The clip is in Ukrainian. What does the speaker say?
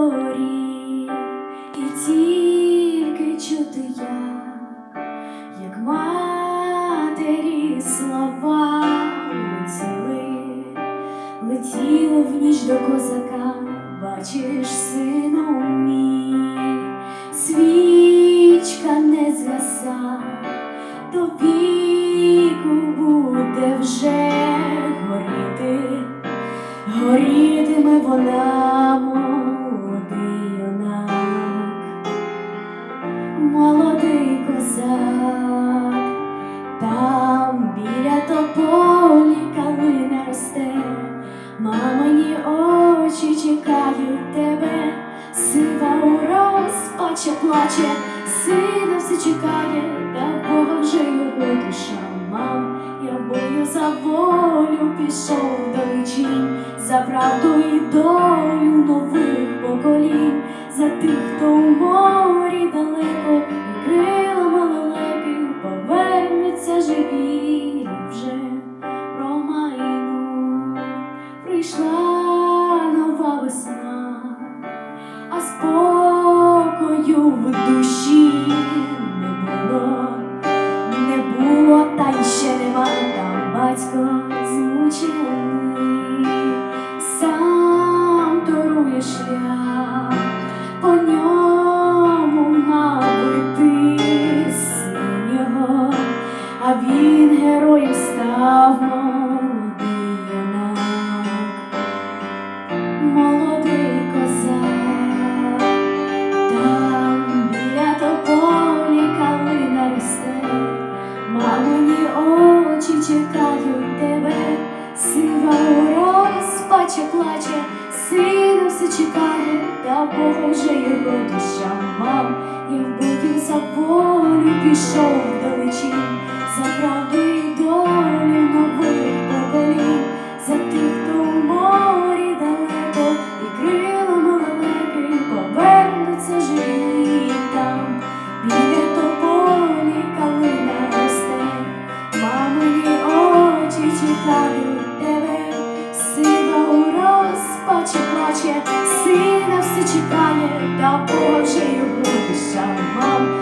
Горі і тільки чути я, як матері слова летіли, летіло в ніч до козака, бачиш, сину мій, свічка не згаса, то піку буде вже горіти, горітиме вона. Козак, там біля тополі калина росте, мамині очі чекають тебе, сива у розпаче плаче, сина все чекає, та Бога вже його душа. Мам. Я бою за волю пішов далечінь, за правду і долю нових поколінь, за тих, хто у морі далеко, повернуться живі вже про майну. Прийшла нова весна, а спокою в душі не було. Не було, та й ще нема. Там батько змучений, він героєм став молодий юнак, молодий козак. Там біля тополі калина росте, мамині очі чекають тебе, сива у розпаче плаче, сина все чекає, та Бога вже його душа. Мам. Я в бою за волю пішов вдалечінь, за очі тебе, сина у розпачі плаче, сина все чекає, та його душа мам.